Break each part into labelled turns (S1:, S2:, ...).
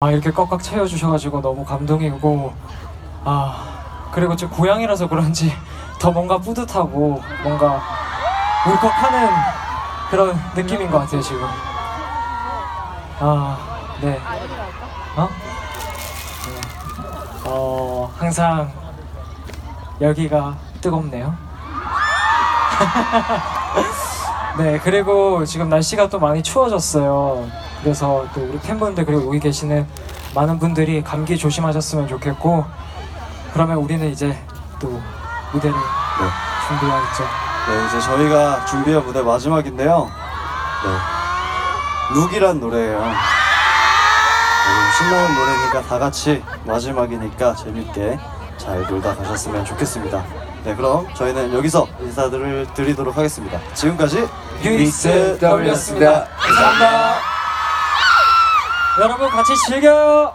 S1: 아 이렇게 꽉꽉 채워주셔가지고 너무 감동이고 아 그리고 저 고향이라서 그런지 더 뭔가 뿌듯하고 뭔가 울컥하는 그런 느낌인 것 같아요 지금 아네 어? 네. 어 항상 여기가 뜨겁네요 네 그리고 지금 날씨가 또 많이 추워졌어요 그래서 또 우리 팬분들 그리고 여기 계시는 많은 분들이 감기 조심하셨으면 좋겠고 그러면 우리는 이제 또 무대를 준비하겠죠
S2: 네, 이제 저희가 준비한 무대 마지막인데요. 네. 룩이란 노래예요. 네, 신나는 노래니까 다 같이 마지막이니까 재밌게 잘 놀다 가셨으면 좋겠습니다. 네, 그럼 저희는 여기서 인사들을 드리도록 하겠습니다. 지금까지
S1: 유이스 W였습니다. 감사합니다. 여러분 같이 즐겨요.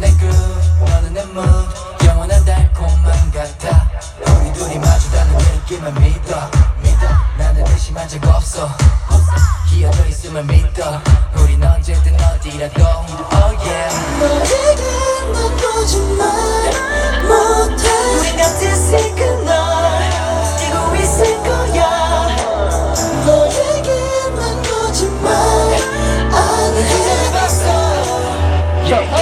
S3: 내 그룹 너는 내몸 영원한 달콤한 같아. 우리 둘이 마주다는 느낌을 믿어. 믿어. 나는 의심한 적 없어. 기어져 있음을 믿어. 우린 언제든 어디라도. Oh yeah. 너에게 난 거짓말 못해. 우리 같은 시그널 뛰고 있을 거야. 너에게 난 거짓말 안해 Yeah.